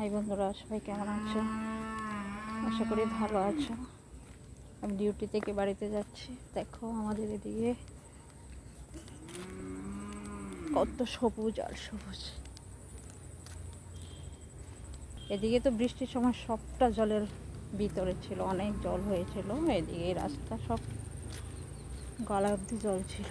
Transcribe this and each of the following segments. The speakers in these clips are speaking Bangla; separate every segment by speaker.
Speaker 1: হাই বন্ধুরা, সবাই কেমন আছো? আশা করি ভালো আছো। আমি ডিউটি থেকে বাড়িতে যাচ্ছি। দেখো আমাদের এদিকে কত সবুজ আর সবুজ। এদিকে তো বৃষ্টির সময় সবটা জলের ভিতরে ছিল, অনেক জল হয়েছিল। এদিকে রাস্তা সব গলা অব্দি জল ছিল।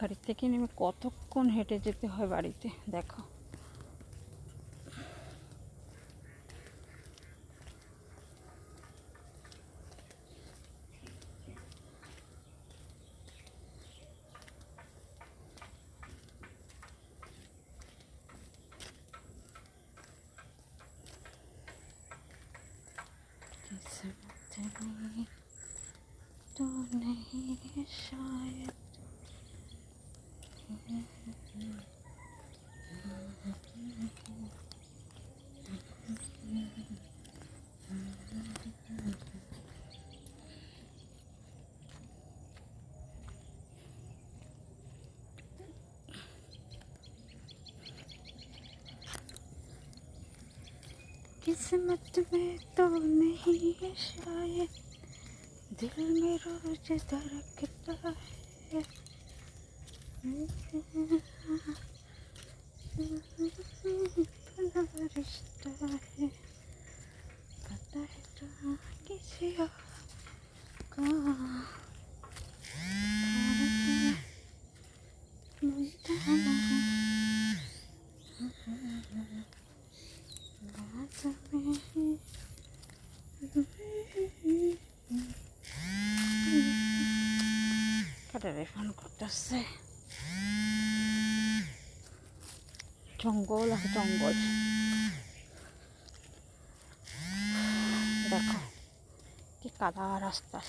Speaker 1: গাড়ি থেকে নেমে কতক্ষণ হেঁটে যেতে হয় বাড়িতে দেখো তুমি তো নেই किस्मत में तो नहीं है? शायद दिल में रोज धड़कता है रिश्ता है पता है तो किसी का। मिलता কাটারে ফোন করতেছে। জঙ্গল আর জঙ্গল। দেখো কি কাদা রাস্তা।